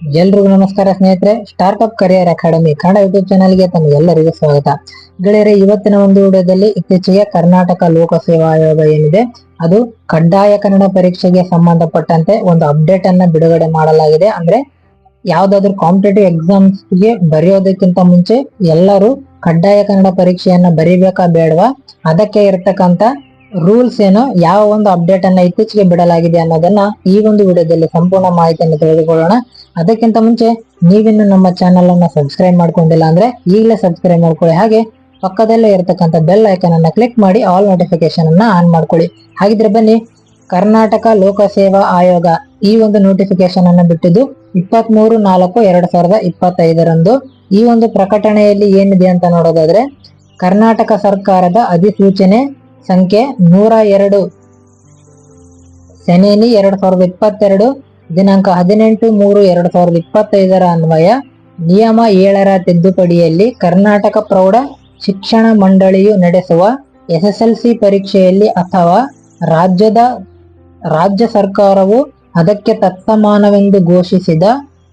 ಎಲ್ರಿಗೂ ನಮಸ್ಕಾರ ಸ್ನೇಹಿತರೆ startup career academy Kannada YouTube ಚಾನಲ್ಗೆ ಎಲ್ಲರಿಗೂ ಸ್ವಾಗತ. ಗೆಳೆಯರೆ, ಇವತ್ತಿನ ಒಂದು ವಿಡಿಯೋದಲ್ಲಿ ಇತ್ತೀಚೆಗೆ ಕರ್ನಾಟಕ ಲೋಕಸೇವಾ ಆಯೋಗ ಏನಿದೆ, ಅದು ಕಡ್ಡಾಯ ಕನ್ನಡ ಪರೀಕ್ಷೆಗೆ ಸಂಬಂಧಪಟ್ಟಂತೆ ಒಂದು ಅಪ್ಡೇಟ್ ಅನ್ನ ಬಿಡುಗಡೆ ಮಾಡಲಾಗಿದೆ. ಅಂದ್ರೆ ಯಾವ್ದಾದ್ರು ಕಾಂಪಿಟೇಟಿವ್ ಎಕ್ಸಾಮ್ಸ್ಗೆ ಬರೆಯೋದಕ್ಕಿಂತ ಮುಂಚೆ ಎಲ್ಲರೂ ಕಡ್ಡಾಯ ಕನ್ನಡ ಪರೀಕ್ಷೆಯನ್ನ ಬರೀಬೇಕಾ ಬೇಡವಾ? ಅದಕ್ಕೆ ಇರತಕ್ಕಂತ ರೂಲ್ಸ್ ಏನು ಯಾವ ಒಂದು ಅಪ್ಡೇಟ್ ಅನ್ನ ಇತ್ತೀಚೆಗೆ ಬಿಡಲಾಗಿದೆ ಅನ್ನೋದನ್ನ ಈ ಒಂದು ವಿಡಿಯೋದಲ್ಲಿ ಸಂಪೂರ್ಣ ಮಾಹಿತಿಯನ್ನು ತಿಳಿದುಕೊಳ್ಳೋಣ. ಅದಕ್ಕಿಂತ ಮುಂಚೆ ನೀವಿನ್ನು ನಮ್ಮ ಚಾನೆಲ್ ಅನ್ನ ಸಬ್ಸ್ಕ್ರೈಬ್ ಮಾಡ್ಕೊಂಡಿಲ್ಲ ಅಂದ್ರೆ ಈಗಲೇ ಸಬ್ಸ್ಕ್ರೈಬ್ ಮಾಡ್ಕೊಳ್ಳಿ. ಹಾಗೆ ಪಕ್ಕದಲ್ಲೇ ಇರತಕ್ಕಂತ ಬೆಲ್ ಐಕನ್ ಅನ್ನ ಕ್ಲಿಕ್ ಮಾಡಿ ಆಲ್ ನೋಟಿಫಿಕೇಶನ್ ಅನ್ನ ಆನ್ ಮಾಡ್ಕೊಳ್ಳಿ. ಹಾಗಿದ್ರೆ ಬನ್ನಿ, ಕರ್ನಾಟಕ ಲೋಕಸೇವಾ ಆಯೋಗ ಈ ಒಂದು ನೋಟಿಫಿಕೇಶನ್ ಅನ್ನ ಬಿಟ್ಟಿದ್ದು ಇಪ್ಪತ್ತ್ ಮೂರು ನಾಲ್ಕು ಎರಡ್ ಸಾವಿರದ ಇಪ್ಪತ್ತೈದರಂದು. ಈ ಒಂದು ಪ್ರಕಟಣೆಯಲ್ಲಿ ಏನಿದೆ ಅಂತ ನೋಡೋದಾದ್ರೆ ಕರ್ನಾಟಕ ಸರ್ಕಾರದ ಅಧಿಸೂಚನೆ ಸಂಖ್ಯೆ ನೂರ ಎರಡು. ಸೆನೇನಿ ಎರಡ್ ಸಾವಿರದ ಇಪ್ಪತ್ತೆರಡು, ದಿನಾಂಕ ಹದಿನೆಂಟು ಮೂರು ಎರಡ್ ಸಾವಿರದ ಇಪ್ಪತ್ತೈದರ ಅನ್ವಯ. ನಿಯಮ ಏಳರ ತಿದ್ದುಪಡಿಯಲ್ಲಿ ಕರ್ನಾಟಕ ಪ್ರೌಢ ಶಿಕ್ಷಣ ಮಂಡಳಿಯು ನಡೆಸುವ ಎಸ್ಎಸ್ಎಲ್ಸಿ ಪರೀಕ್ಷೆಯಲ್ಲಿ ಅಥವಾ ರಾಜ್ಯದ ರಾಜ್ಯ ಸರ್ಕಾರವು ಅದಕ್ಕೆ ತತ್ತಮಾನವೆಂದು ಘೋಷಿಸಿದ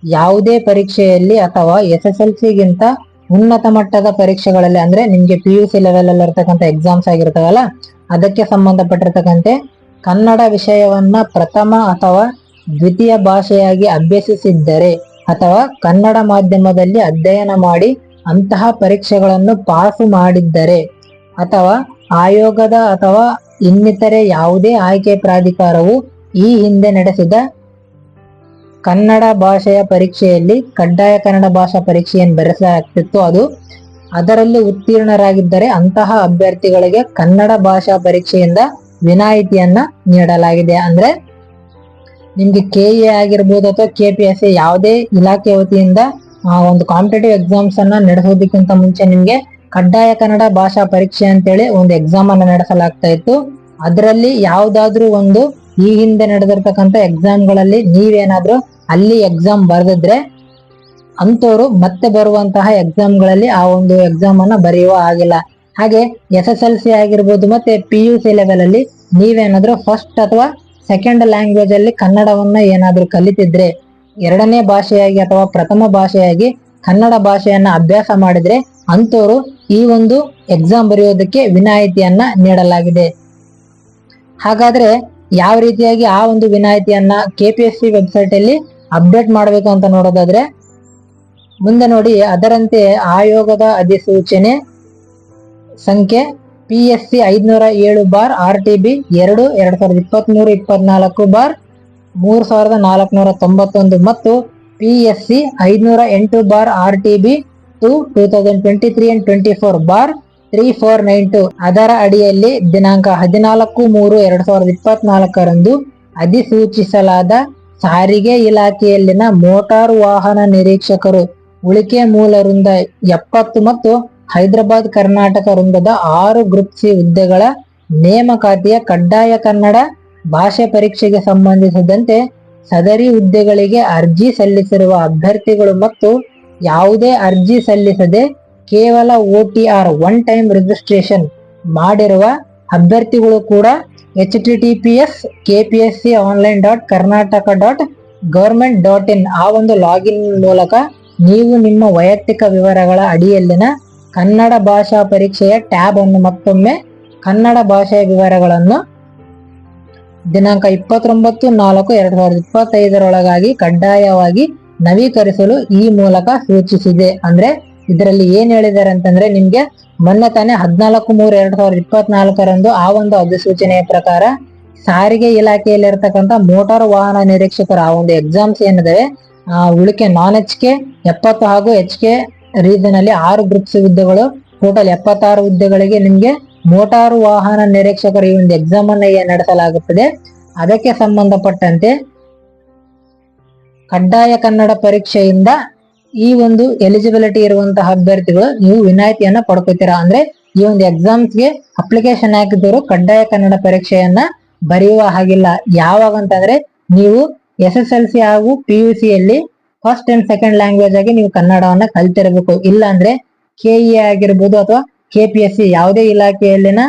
ಯಾವುದೇ ಪರೀಕ್ಷೆಯಲ್ಲಿ ಅಥವಾ ಎಸ್ಎಸ್ಎಲ್ಸಿಗಿಂತ ಉನ್ನತ ಮಟ್ಟದ ಪರೀಕ್ಷೆಗಳಲ್ಲಿ ಅಂದ್ರೆ ನಿಮ್ಗೆ ಪಿ ಯು ಸಿ ಲೆವೆಲ್ ಅಲ್ಲಿ ಇರ್ತಕ್ಕಂಥ ಎಕ್ಸಾಮ್ಸ್ ಆಗಿರ್ತವಲ್ಲ, ಅದಕ್ಕೆ ಸಂಬಂಧಪಟ್ಟಿರ್ತಕ್ಕಂತೆ ಕನ್ನಡ ವಿಷಯವನ್ನ ಪ್ರಥಮ ಅಥವಾ ದ್ವಿತೀಯ ಭಾಷೆಯಾಗಿ ಅಭ್ಯಸಿಸಿದ್ದರೆ ಅಥವಾ ಕನ್ನಡ ಮಾಧ್ಯಮದಲ್ಲಿ ಅಧ್ಯಯನ ಮಾಡಿ ಅಂತಹ ಪರೀಕ್ಷೆಗಳನ್ನು ಪಾಸು ಮಾಡಿದ್ದರೆ ಅಥವಾ ಆಯೋಗದ ಅಥವಾ ಇನ್ನಿತರೆ ಯಾವುದೇ ಆಯ್ಕೆ ಪ್ರಾಧಿಕಾರವು ಈ ಹಿಂದೆ ನಡೆಸಿದ ಕನ್ನಡ ಭಾಷೆಯ ಪರೀಕ್ಷೆಯಲ್ಲಿ ಕಡ್ಡಾಯ ಕನ್ನಡ ಭಾಷಾ ಪರೀಕ್ಷೆಯನ್ನು ಬರೆಸಲಾಗ್ತಿತ್ತು. ಅದು ಅದರಲ್ಲಿ ಉತ್ತೀರ್ಣರಾಗಿದ್ದರೆ ಅಂತಹ ಅಭ್ಯರ್ಥಿಗಳಿಗೆ ಕನ್ನಡ ಭಾಷಾ ಪರೀಕ್ಷೆಯಿಂದ ವಿನಾಯಿತಿಯನ್ನ ನೀಡಲಾಗಿದೆ. ಅಂದ್ರೆ ನಿಮ್ಗೆ ಕೆ ಎ ಆಗಿರ್ಬೋದು ಅಥವಾ ಕೆ ಪಿ ಎಸ್ ಎ ಯಾವುದೇ ಇಲಾಖೆ ವತಿಯಿಂದ ಆ, ಒಂದು ಕಾಂಪಿಟೇಟಿವ್ ಎಕ್ಸಾಮ್ಸ್ ಅನ್ನ ನಡೆಸೋದಕ್ಕಿಂತ ಮುಂಚೆ ನಿಮ್ಗೆ ಕಡ್ಡಾಯ ಕನ್ನಡ ಭಾಷಾ ಪರೀಕ್ಷೆ ಅಂತೇಳಿ ಒಂದು ಎಕ್ಸಾಮ್ ಅನ್ನ ನಡೆಸಲಾಗ್ತಾ ಇತ್ತು. ಅದರಲ್ಲಿ ಯಾವುದಾದ್ರೂ ಒಂದು ಈ ಹಿಂದೆ ನಡೆದಿರ್ತಕ್ಕಂಥ ಎಕ್ಸಾಮ್ಗಳಲ್ಲಿ ನೀವೇನಾದ್ರೂ ಅಲ್ಲಿ ಎಕ್ಸಾಮ್ ಬರೆದಿದ್ರೆ ಅಂತವರು ಮತ್ತೆ ಬರುವಂತಹ ಎಕ್ಸಾಮ್ಗಳಲ್ಲಿ ಆ ಒಂದು ಎಕ್ಸಾಮ್ ಅನ್ನ ಬರೆಯುವ ಆಗಿಲ್ಲ ಹಾಗೆ ಎಸ್ ಎಸ್ ಎಲ್ ಸಿ ಆಗಿರ್ಬೋದು ಮತ್ತೆ ಪಿ ಯು ಸಿ ಲೆವೆಲ್ ಅಲ್ಲಿ ನೀವೇನಾದ್ರೂ ಫಸ್ಟ್ ಅಥವಾ ಸೆಕೆಂಡ್ ಲ್ಯಾಂಗ್ವೇಜ್ ಅಲ್ಲಿ ಕನ್ನಡವನ್ನ ಏನಾದ್ರೂ ಕಲಿತಿದ್ರೆ, ಎರಡನೇ ಭಾಷೆಯಾಗಿ ಅಥವಾ ಪ್ರಥಮ ಭಾಷೆಯಾಗಿ ಕನ್ನಡ ಭಾಷೆಯನ್ನ ಅಭ್ಯಾಸ ಮಾಡಿದ್ರೆ ಅಂತವರು ಈ ಒಂದು ಎಕ್ಸಾಮ್ ಬರೆಯೋದಕ್ಕೆ ವಿನಾಯಿತಿಯನ್ನ ನೀಡಲಾಗಿದೆ. ಹಾಗಾದ್ರೆ ಯಾವ ರೀತಿಯಾಗಿ ಆ ಒಂದು ವಿನಾಯಿತಿಯನ್ನ K P S C website ಅಲ್ಲಿ ಅಪ್ಡೇಟ್ ಮಾಡಬೇಕು ಅಂತ ನೋಡೋದಾದ್ರೆ, ಮುಂದೆ ನೋಡಿ ಅದರಂತೆ ಆಯೋಗದ ಅಧಿಸೂಚನೆ ಸಂಖ್ಯೆ ಪಿ ಎಸ್ ಸಿ ಐದ್ನೂರ ಏಳು ಬಾರ್ ಆರ್ ಟಿ ಬಿ ಎರಡು ಎರಡ್ ಸಾವಿರದ ಇಪ್ಪತ್ಮೂರು ಇಪ್ಪತ್ನಾಲ್ಕು ಬಾರ್ ಮೂರು ಸಾವಿರದ ನಾಲ್ಕುನೂರ ತೊಂಬತ್ತೊಂದು ಮತ್ತು ಪಿ ಎಸ್ ಸಿ ಐದ್ನೂರ ಎಂಟು bar R T B two two thousand twenty three and twenty four bar three four nine two ಅದರ ಅಡಿಯಲ್ಲಿ ದಿನಾಂಕ ಹದಿನಾಲ್ಕು ಮೂರು ಎರಡು ಸಾವಿರದ ಇಪ್ಪತ್ನಾಲ್ಕರಂದು ಅಧಿಸೂಚಿಸಲಾದ ಸಾರಿಗೆ ಇಲಾಖೆಯಲ್ಲಿನ ಮೋಟಾರು ವಾಹನ ನಿರೀಕ್ಷಕರು ಉಳಿಕೆ ಮೂಲ ವೃಂದ ಎಪ್ಪತ್ತು ಮತ್ತು ಹೈದರಾಬಾದ್ ಕರ್ನಾಟಕ ವೃಂದದ ಆರು ಗ್ರೂಪ್ ಸಿ ಹುದ್ದೆಗಳ ನೇಮಕಾತಿಯ ಕಡ್ಡಾಯ ಕನ್ನಡ ಭಾಷೆ ಪರೀಕ್ಷೆಗೆ ಸಂಬಂಧಿಸಿದಂತೆ ಸದರಿ ಹುದ್ದೆಗಳಿಗೆ ಅರ್ಜಿ ಸಲ್ಲಿಸಿರುವ ಅಭ್ಯರ್ಥಿಗಳು ಮತ್ತು ಯಾವುದೇ ಅರ್ಜಿ ಸಲ್ಲಿಸದೆ ಕೇವಲ O T R one time registration ಮಾಡಿರುವ ಅಭ್ಯರ್ಥಿಗಳು ಕೂಡ H T T P S K P S C online dot Karnataka dot government dot in ಆ ಒಂದು ಲಾಗಿನ್ ಮೂಲಕ ನೀವು ನಿಮ್ಮ ವೈಯಕ್ತಿಕ ವಿವರಗಳ ಅಡಿಯಲ್ಲಿನ ಕನ್ನಡ ಭಾಷಾ ಪರೀಕ್ಷೆಯ ಟ್ಯಾಬ್ ಅನ್ನು ಮತ್ತೊಮ್ಮೆ ಕನ್ನಡ ಭಾಷೆಯ ವಿವರಗಳನ್ನು ದಿನಾಂಕ ಇಪ್ಪತ್ತೊಂಬತ್ತು ನಾಲ್ಕು ಎರಡು ಸಾವಿರದ ಇಪ್ಪತ್ತೈದರೊಳಗಾಗಿ ಕಡ್ಡಾಯವಾಗಿ ನವೀಕರಿಸಲು ಈ ಮೂಲಕ ಸೂಚಿಸಿದೆ. ಅಂದ್ರೆ ಇದರಲ್ಲಿ ಏನ್ ಹೇಳಿದ್ದಾರೆ ಅಂತಂದ್ರೆ ನಿಮ್ಗೆ ಮೊನ್ನೆ ತಾನೆ ಹದಿನಾಲ್ಕು ಮೂರು ಎರಡ್ ಸಾವಿರದ ಇಪ್ಪತ್ನಾಲ್ಕರಂದು ಆ ಒಂದು ಅಧಿಸೂಚನೆಯ ಪ್ರಕಾರ ಸಾರಿಗೆ ಇಲಾಖೆಯಲ್ಲಿ ಇರತಕ್ಕಂತ ಮೋಟಾರ್ ವಾಹನ ನಿರೀಕ್ಷಕರ ಆ ಒಂದು ಎಕ್ಸಾಮ್ಸ್ ಏನಿದಾವೆ, ಆ ಉಳಿಕೆ ನಾನ್ ಎಚ್ ಕೆ ಎಪ್ಪತ್ತು ಹಾಗೂ ಎಚ್ ಕೆ ರೀಸನ್ ಅಲ್ಲಿ ಆರು ಗ್ರೂಪ್ಸ್ ಹುದ್ದೆಗಳು ಟೋಟಲ್ ಎಪ್ಪತ್ತಾರು ಹುದ್ದೆಗಳಿಗೆ ನಿಮ್ಗೆ ಮೋಟಾರು ವಾಹನ ನಿರೀಕ್ಷಕರ ಈ ಒಂದು ಎಕ್ಸಾಮ್ ಅನ್ನ ನಡೆಸಲಾಗುತ್ತದೆ, ಅದಕ್ಕೆ ಸಂಬಂಧಪಟ್ಟಂತೆ ಕಡ್ಡಾಯ ಕನ್ನಡ ಪರೀಕ್ಷೆಯಿಂದ ಈ ಒಂದು ಎಲಿಜಿಬಿಲಿಟಿ ಇರುವಂತಹ ಅಭ್ಯರ್ಥಿಗಳು ನೀವು ವಿನಾಯಿತಿಯನ್ನ ಪಡ್ಕೋತೀರಾ ಅಂದ್ರೆ ಈ ಒಂದು ಎಕ್ಸಾಮ್ಸ್ಗೆ ಅಪ್ಲಿಕೇಶನ್ ಹಾಕಿದವರು ಕಡ್ಡಾಯ ಕನ್ನಡ ಪರೀಕ್ಷೆಯನ್ನ ಬರೆಯುವ ಹಾಗಿಲ್ಲ. ಯಾವಾಗ ಅಂತಂದ್ರೆ ನೀವು ಎಸ್ ಎಸ್ ಎಲ್ ಸಿ ಹಾಗೂ ಪಿ ಯು ಸಿಯಲ್ಲಿ ಫಸ್ಟ್ ಅಂಡ್ ಸೆಕೆಂಡ್ ಲ್ಯಾಂಗ್ವೇಜ್ ಆಗಿ ನೀವು ಕನ್ನಡವನ್ನ ಕಲ್ತಿರಬೇಕು. ಇಲ್ಲ ಅಂದ್ರೆ ಕೆ ಇ ಆಗಿರ್ಬೋದು ಅಥವಾ ಕೆ ಪಿ ಎಸ್ ಸಿ ಯಾವುದೇ ಇಲಾಖೆಯಲ್ಲಿನ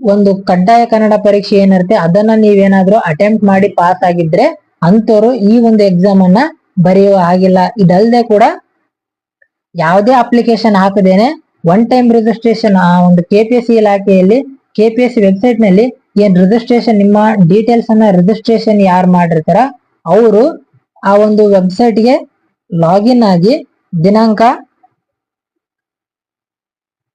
ಒಂದು ಕಡ್ಡಾಯ ಕನ್ನಡ ಪರೀಕ್ಷೆ ಏನಿರುತ್ತೆ ಅದನ್ನ ನೀವೇನಾದ್ರೂ ಅಟೆಂಪ್ಟ್ ಮಾಡಿ ಪಾಸ್ ಆಗಿದ್ರೆ ಅಂತವರು ಈ ಒಂದು ಎಕ್ಸಾಮ್ ಅನ್ನ ಬರೆಯುವ ಹಾಗಿಲ್ಲ. ಇದಲ್ಲದೆ ಕೂಡ ಯಾವುದೇ ಅಪ್ಲಿಕೇಶನ್ ಹಾಕದೇನೆ ಒನ್ ಟೈಮ್ ರಿಜಿಸ್ಟ್ರೇಷನ್ ಆ ಒಂದು ಕೆ ಪಿ ಎಸ್ ಸಿ ಇಲಾಖೆಯಲ್ಲಿ ಕೆ ಪಿ ಎಸ್ ಸಿ ವೆಬ್ಸೈಟ್ನಲ್ಲಿ ಏನ್ ರಿಜಿಸ್ಟ್ರೇಷನ್ ನಿಮ್ಮ ಡೀಟೇಲ್ಸ್ ಅನ್ನ ರಿಜಿಸ್ಟ್ರೇಷನ್ ಯಾರು ಮಾಡಿರ್ತಾರ, ಅವರು ಆ ಒಂದು ವೆಬ್ಸೈಟ್ಗೆ ಲಾಗಿನ್ ಆಗಿ ದಿನಾಂಕ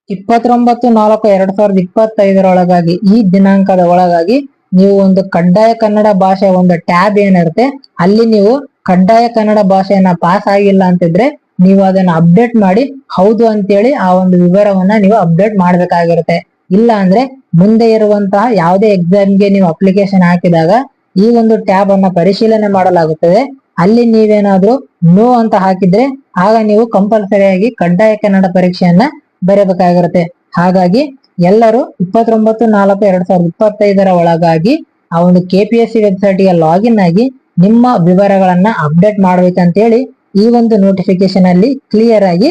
ಇಪ್ಪತ್ತೊಂಬತ್ತು ನಾಲ್ಕು ಎರಡ್ ಸಾವಿರದ ಇಪ್ಪತ್ತೈದರೊಳಗಾಗಿ, ಈ ದಿನಾಂಕದ ಒಳಗಾಗಿ ನೀವು ಒಂದು ಕಡ್ಡಾಯ ಕನ್ನಡ ಭಾಷೆ ಒಂದು ಟ್ಯಾಬ್ ಏನಿರುತ್ತೆ, ಅಲ್ಲಿ ನೀವು ಕಡ್ಡಾಯ ಕನ್ನಡ ಭಾಷೆಯನ್ನ ಪಾಸ್ ಆಗಿಲ್ಲ ಅಂತಿದ್ರೆ ನೀವು ಅದನ್ನ ಅಪ್ಡೇಟ್ ಮಾಡಿ ಹೌದು ಅಂತೇಳಿ ಆ ಒಂದು ವಿವರವನ್ನ ನೀವು ಅಪ್ಡೇಟ್ ಮಾಡ್ಬೇಕಾಗಿರುತ್ತೆ. ಇಲ್ಲ ಅಂದ್ರೆ ಮುಂದೆ ಇರುವಂತಹ ಯಾವುದೇ ಎಕ್ಸಾಮ್ಗೆ ನೀವು ಅಪ್ಲಿಕೇಶನ್ ಹಾಕಿದಾಗ ಈ ಒಂದು ಟ್ಯಾಬ್ ಅನ್ನ ಪರಿಶೀಲನೆ ಮಾಡಲಾಗುತ್ತದೆ. ಅಲ್ಲಿ ನೀವೇನಾದ್ರೂ ನೋ ಅಂತ ಹಾಕಿದ್ರೆ ಆಗ ನೀವು ಕಂಪಲ್ಸರಿಯಾಗಿ ಕಡ್ಡಾಯ ಕನ್ನಡ ಪರೀಕ್ಷೆಯನ್ನ ಬರೆಯಬೇಕಾಗಿರುತ್ತೆ ಹಾಗಾಗಿ ಎಲ್ಲರೂ ಇಪ್ಪತ್ತೊಂಬತ್ತು ನಾಲ್ಕು ಎರಡ್ ಸಾವಿರದ ಇಪ್ಪತ್ತೈದರ ಒಳಗಾಗಿ ಆ ಒಂದು ಕೆ ಪಿ ಎಸ್ ಸಿ ವೆಬ್ಸೈಟ್ಗೆ ಲಾಗಿನ್ ಆಗಿ ನಿಮ್ಮ ವಿವರಗಳನ್ನ ಅಪ್ಡೇಟ್ ಮಾಡ್ಬೇಕಂತೇಳಿ ಈ ಒಂದು ನೋಟಿಫಿಕೇಶನ್ ಅಲ್ಲಿ ಕ್ಲಿಯರ್ ಆಗಿ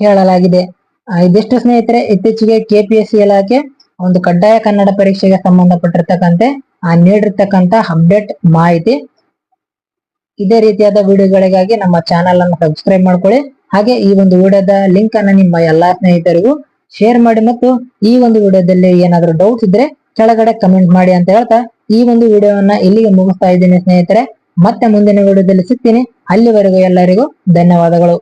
ಹೇಳಲಾಗಿದೆ. ಇದಿಷ್ಟು ಸ್ನೇಹಿತರೆ, ಇತ್ತೀಚೆಗೆ ಕೆಪಿಎಸ್ಸಿ ಇಲಾಖೆ ಒಂದು ಕಡ್ಡಾಯ ಕನ್ನಡ ಪರೀಕ್ಷೆಗೆ ಸಂಬಂಧಪಟ್ಟಿರ್ತಕ್ಕಂತೆ ಆ ನೀಡಿರ್ತಕ್ಕಂತ ಅಪ್ಡೇಟ್ ಮಾಹಿತಿ ಇದೇ ರೀತಿಯಾದ ವಿಡಿಯೋಗಳಿಗಾಗಿ ನಮ್ಮ ಚಾನೆಲ್ ಅನ್ನು ಸಬ್ಸ್ಕ್ರೈಬ್ ಮಾಡ್ಕೊಳ್ಳಿ. ಹಾಗೆ ಈ ಒಂದು ವಿಡಿಯೋದ ಲಿಂಕ್ ಅನ್ನು ನಿಮ್ಮ ಎಲ್ಲಾ ಸ್ನೇಹಿತರಿಗೂ ಶೇರ್ ಮಾಡಿ ಮತ್ತು ಈ ಒಂದು ವಿಡಿಯೋದಲ್ಲಿ ಏನಾದರೂ ಡೌಟ್ಸ್ ಇದ್ರೆ ಕೆಳಗಡೆ ಕಮೆಂಟ್ ಮಾಡಿ ಅಂತ ಹೇಳ್ತಾ ಈ ಒಂದು ವಿಡಿಯೋವನ್ನ ಇಲ್ಲಿಗೆ ಮುಗಿಸ್ತಾ ಇದ್ದೀನಿ ಸ್ನೇಹಿತರೆ. ಮತ್ತೆ ಮುಂದಿನ ವಿಡಿಯೋದಲ್ಲಿ ಸಿಗ್ತೀನಿ. ಅಲ್ಲಿವರೆಗೂ ಎಲ್ಲರಿಗೂ ಧನ್ಯವಾದಗಳು.